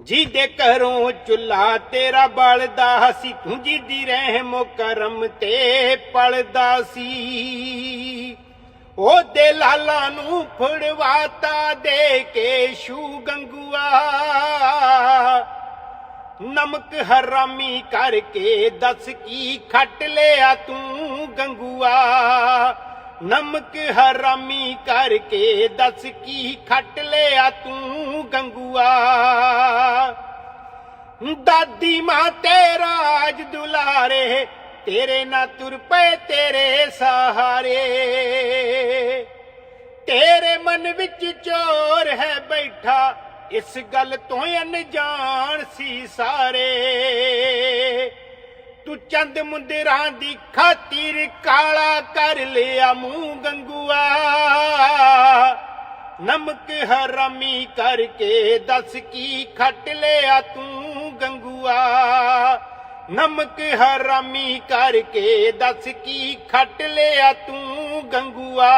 ਜਿਹਦੇ ਘਰੋਂ ਚੁੱਲਾ ਤੇਰਾ ਬਲਦਾ ਸੀ, ਤੂੰ ਜਿਹਦੀ ਰਹਿਮ ਕਰਮ ਤੇ ਪਲਦਾ ਸੀ। ਉਹਦੇ ਲਾਲਾ ਨੂੰ ਫੜਵਾਤਾ ਦੇ ਕੇ ਸ਼ੂ ਗੰਗੂਆ। ਨਮਕ ਹਰਾਮੀ ਕਰਕੇ ਦੱਸ ਕੀ ਖੱਟ ਲਿਆ ਤੂੰ ਗੰਗੂਆ। ਨਮਕ ਹਰਾਮੀ ਕਰਕੇ ਦੱਸ ਕੀ ਖੱਟ ਲਿਆ ਤੂੰ ਗੰਗੂਆ? ਦਾਦੀ ਮਾਂ ਤੇਰਾ ਅੱਜ ਦੁਲਾਰੇ, ਤੇਰੇ ਨਾ ਤੁਰ ਪਏ ਤੇਰੇ ਸਹਾਰੇ। ਤੇਰੇ ਮਨ ਵਿੱਚ ਚੋਰ ਹੈ ਬੈਠਾ, ਇਸ ਗੱਲ ਤੋਂ ਅਣਜਾਣ ਸੀ ਸਾਰੇ। ਤੂੰ ਚੰਦ ਮੁੰਦਰਾਂ ਦੀ ਖਾਤੀਰ ਕਾਲਾ ਕਰ ਲਿਆ ਮੂੰਹ ਗੰਗੂਆ। ਨਮਕ ਹਰਾਮੀ ਕਰਕੇ ਦੱਸ ਕੀ ਖੱਟ ਲਿਆ ਤੂੰ ਗੰਗੂਆ। ਨਮਕ ਹਰਾਮੀ ਕਰਕੇ ਦੱਸ ਕੀ ਖੱਟ ਲਿਆ ਤੂੰ ਗੰਗੂਆ।